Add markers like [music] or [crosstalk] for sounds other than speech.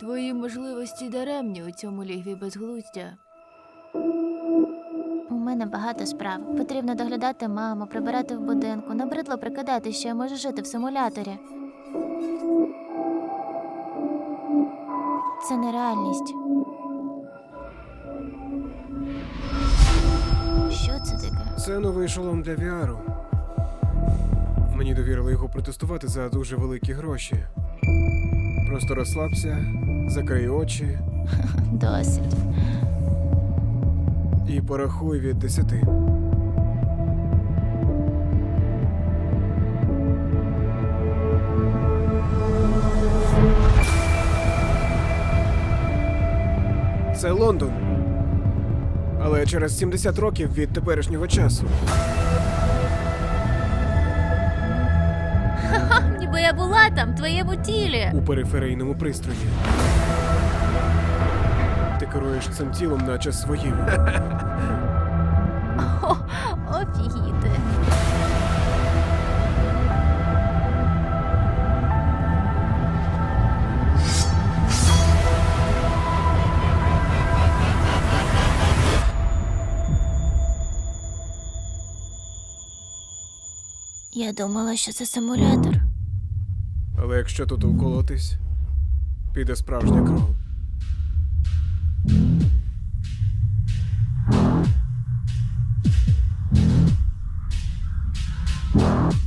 Твої можливості даремні у цьому лігві безглуздя. У мене багато справ. Потрібно доглядати маму, прибирати в будинку. Набридло прикидати, що я можу жити в симуляторі. Це нереальність. Що це таке? Це новий шолом для VR. Мені довірили його протестувати за дуже великі гроші. Просто розслабся, закрий очі [laughs] Досить. і порахуй від десяти. Це Лондон. Але через 70 років від теперішнього часу. Я була там, в твоєму тілі. у периферійному пристрої. Ти керуєш цим тілом, наче своїм. Офігіти. Я думала, що це симулятор. Але якщо тут уколотись, піде справжня кров. you